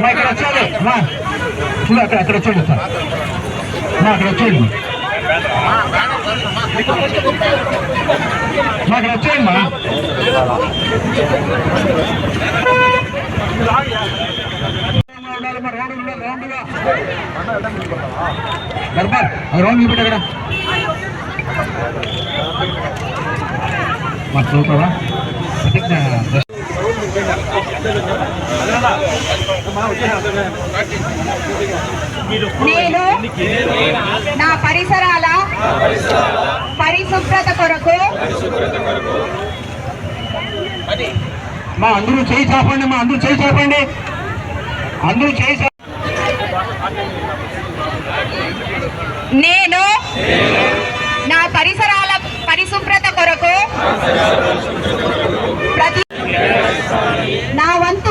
మా ఇక్కడ వచ్చాడు మా చూడు అక్కడ అక్కడ వచ్చాడు సార్ మా అక్కడ వచ్చాడు మా అక్కడ వచ్చాడు మా ఉండాలి మా రౌండ్ ఉండాలి రౌండ్గా దర్బార్ ఆ రౌండ్ చూపెట్టు అక్కడ మా చూస్తావా ప్రతిజ్ఞ నేను నా పరిసరాల పరిశుభ్రత కొరకు మా అందరూ చేయి చాపండి మా అందరూ చేయి చాపండి. అందరూ చేయి నేను నా పరిసరాల పరిశుభ్రత కొరకు ప్రతి నా వంతు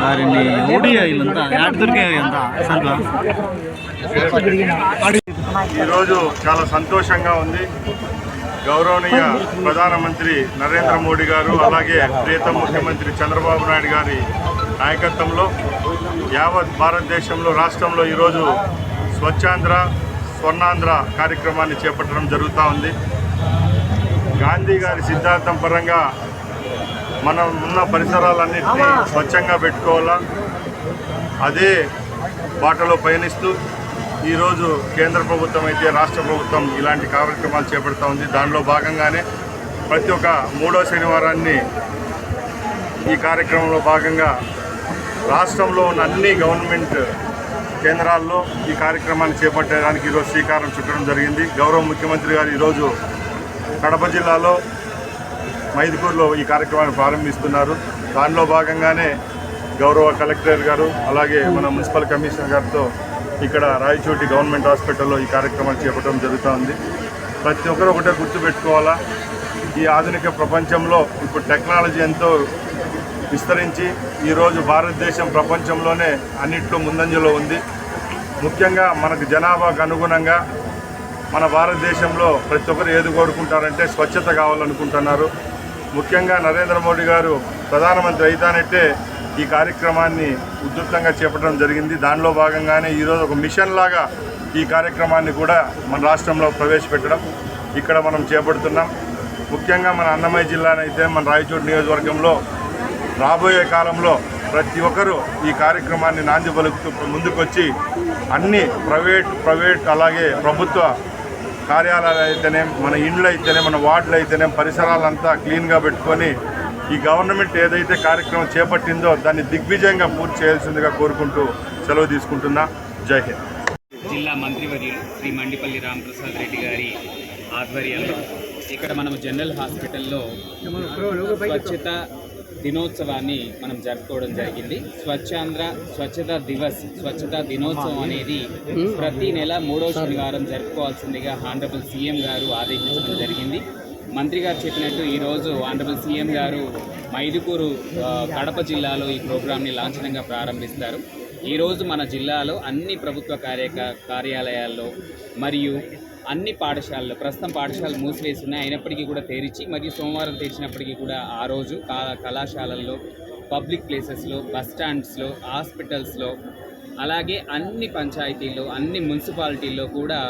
వారిని ఓడియా యాడ్ దొరికాయి అంతా సరుకు ఈరోజు చాలా సంతోషంగా ఉంది. గౌరవనీయ ప్రధానమంత్రి నరేంద్ర మోడీ గారు అలాగే ప్రియతమ ముఖ్యమంత్రి చంద్రబాబు నాయుడు గారి నాయకత్వంలో యావత్ భారతదేశంలో రాష్ట్రంలో ఈరోజు స్వచ్ఛాంధ్ర స్వర్ణాంధ్ర కార్యక్రమాన్ని చేపట్టడం జరుగుతూ ఉంది. గాంధీ గారి సిద్ధాంతం పరంగా మనం ఉన్న పరిసరాలన్నింటినీ స్వచ్ఛంగా పెట్టుకోవాలా? అదే బాటలో పయనిస్తూ ఈరోజు కేంద్ర ప్రభుత్వం అయితే రాష్ట్ర ప్రభుత్వం ఇలాంటి కార్యక్రమాలు చేపడుతూ ఉంది. దానిలో భాగంగానే ప్రతి ఒక్క మూడో శనివారాన్ని ఈ కార్యక్రమంలో భాగంగా రాష్ట్రంలో ఉన్న అన్ని గవర్నమెంట్ కేంద్రాల్లో ఈ కార్యక్రమాన్ని చేపట్టడానికి ఈరోజు శ్రీకారం చుట్టడం జరిగింది. గౌరవ ముఖ్యమంత్రి గారు ఈరోజు కడప జిల్లాలో మైదుకూరులో ఈ కార్యక్రమాన్ని ప్రారంభిస్తున్నారు. దానిలో భాగంగానే గౌరవ కలెక్టర్ గారు అలాగే మన మున్సిపల్ కమిషనర్ గారితో ఇక్కడ రాయచోటి గవర్నమెంట్ హాస్పిటల్లో ఈ కార్యక్రమాన్ని చేపట్టడం జరుగుతుంది. ప్రతి ఒక్కరు ఒకటే గుర్తుపెట్టుకోవాలా? ఈ ఆధునిక ప్రపంచంలో ఇప్పుడు టెక్నాలజీ ఎంతో విస్తరించి ఈరోజు భారతదేశం ప్రపంచంలోనే అన్నిట్లో ముందంజలో ఉంది. ముఖ్యంగా మనకు జనాభాకు అనుగుణంగా మన భారతదేశంలో ప్రతి ఒక్కరు ఏది కోరుకుంటారంటే స్వచ్ఛత కావాలనుకుంటున్నారు. ముఖ్యంగా నరేంద్ర మోడీ గారు ప్రధానమంత్రి అయితానంటే ఈ కార్యక్రమాన్ని ఉధృతంగా చేపట్టడం జరిగింది. దానిలో భాగంగానే ఈరోజు ఒక మిషన్ లాగా ఈ కార్యక్రమాన్ని కూడా మన రాష్ట్రంలో ప్రవేశపెట్టడం ఇక్కడ మనం చేపడుతున్నాం. ముఖ్యంగా మన అన్నమయ్య జిల్లానైతే మన రాయచూరు నియోజకవర్గంలో రాబోయే కాలంలో ప్రతి ఒక్కరూ ఈ కార్యక్రమాన్ని నాంది పలుకుతూ ముందుకొచ్చి అన్ని ప్రైవేట్ ప్రైవేట్ అలాగే ప్రభుత్వ కార్యాలయాలు అయితేనే మన ఇండ్లు అయితేనే మన వార్డులు అయితేనే పరిసరాలంతా క్లీన్గా పెట్టుకొని ఈ గవర్నమెంట్ ఏదైతే కార్యక్రమం చేపట్టిందో దాన్ని దిగ్విజయంగా పూర్తి చేయాల్సిందిగా కోరుకుంటూ సెలవు తీసుకుంటున్నా. జై హింద్. జిల్లా మంత్రివర్యులు శ్రీ మండిపల్లి రామప్రసాద్ రెడ్డి గారి ఆధ్వర్యంలో ఇక్కడ మనం జనరల్ హాస్పిటల్లో స్వచ్ఛత దినోత్సవాన్ని మనం జరుపుకోవడం జరిగింది. స్వచ్ఛాంధ్ర స్వచ్ఛత దివస్ స్వచ్ఛతా దినోత్సవం అనేది ప్రతి నెల మూడో శనివారం జరుపుకోవాల్సిందిగా ఆనరబుల్ సీఎం గారు ఆదేశించడం జరిగింది. మంత్రి గారు చెప్పినట్టు ఈరోజు ఆనరబుల్ సీఎం గారు మైదుకూరు కడప జిల్లాలో ఈ ప్రోగ్రామ్ని లాంఛనంగా ప్రారంభిస్తారు. ఈరోజు మన జిల్లాలో అన్ని ప్రభుత్వ కార్య కార్యాలయాల్లో మరియు అన్ని పాఠశాలలు ప్రస్తుతం పాఠశాలలు మూసివేసి ఉన్నాయి అయినప్పటికీ కూడా తెరిచి మరియు సోమవారం తెరిచినప్పటికీ కూడా ఆ రోజు కళాశాలల్లో పబ్లిక్ ప్లేసెస్లో బస్ స్టాండ్స్లో హాస్పిటల్స్లో అలాగే అన్ని పంచాయతీల్లో అన్ని మున్సిపాలిటీల్లో కూడా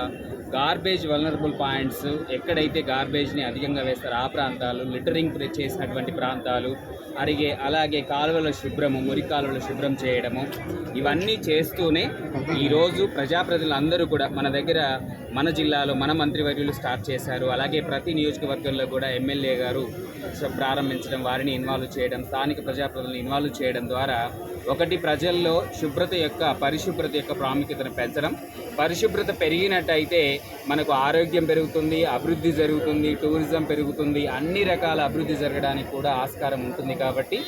గార్బేజ్ వలనరబుల్ పాయింట్స్ ఎక్కడైతే గార్బేజ్ని అధికంగా వేస్తారో ఆ ప్రాంతాలు లిటరింగ్ చేసినటువంటి ప్రాంతాలు అరిగే అలాగే కాలువల శుభ్రము మురి కాలువల శుభ్రం చేయడము ఇవన్నీ చేస్తూనే ఈరోజు ప్రజాప్రతినిధులందరూ కూడా మన దగ్గర మన జిల్లాలో మన మంత్రివర్యులు స్టార్ట్ చేశారు. అలాగే ప్రతి నియోజకవర్గంలో కూడా ఎమ్మెల్యే గారు ప్రారంభించడం వారిని ఇన్వాల్వ్ చేయడం స్థానిక ప్రజాప్రతినిధులను ఇన్వాల్వ్ చేయడం ద్వారా ఒకటి ప్రజల్లో శుభ్రత యొక్క పరిశుభ్రత యొక్క ప్రాముఖ్యతను పెంచడం. పరిశుభ్రత పెరిగినట్టయితే మనకు ఆరోగ్యం పెరుగుతుంది అభివృద్ధి జరుగుతుంది టూరిజం పెరుగుతుంది అన్ని రకాల అభివృద్ధి జరగడానికి కూడా ఆస్కారం ఉంటుంది కాబట్టి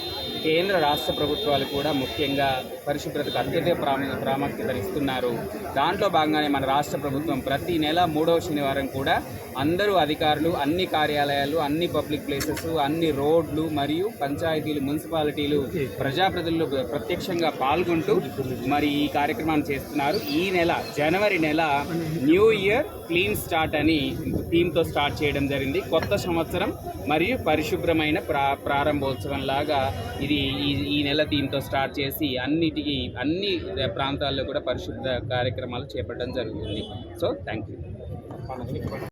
కేంద్ర రాష్ట్ర ప్రభుత్వాలు కూడా ముఖ్యంగా పరిశుభ్రతకు అత్యధిక ప్రాముఖ్య ప్రాముఖ్యత ఇస్తున్నారు. దాంట్లో భాగంగానే మన రాష్ట్ర ప్రభుత్వం ప్రతి నెల మూడవ శనివారం కూడా అందరూ అధికారులు అన్ని కార్యాలయాలు అన్ని పబ్లిక్ ప్లేసెస్ అన్ని రోడ్లు మరియు పంచాయతీలు మున్సిపాలిటీలు ప్రజాప్రతినిధులు ప్రత్యక్షంగా పాల్గొంటూ మరి ఈ కార్యక్రమాన్ని చేస్తున్నారు. ఈ నెల జనవరి నెల న్యూ ఇయర్ క్లీన్ స్టార్ట్ అని థీమ్తో స్టార్ట్ చేయడం జరిగింది. కొత్త సంవత్సరం మరియు పరిశుభ్రమైన ప్రా ప్రారంభోత్సవం లాగా ఇది ఈ ఈ నెల థీమ్తో స్టార్ట్ చేసి అన్నిటికీ అన్ని ప్రాంతాల్లో కూడా పరిశుభ్ర కార్యక్రమాలు చేపట్టడం జరుగుతుంది. So thank you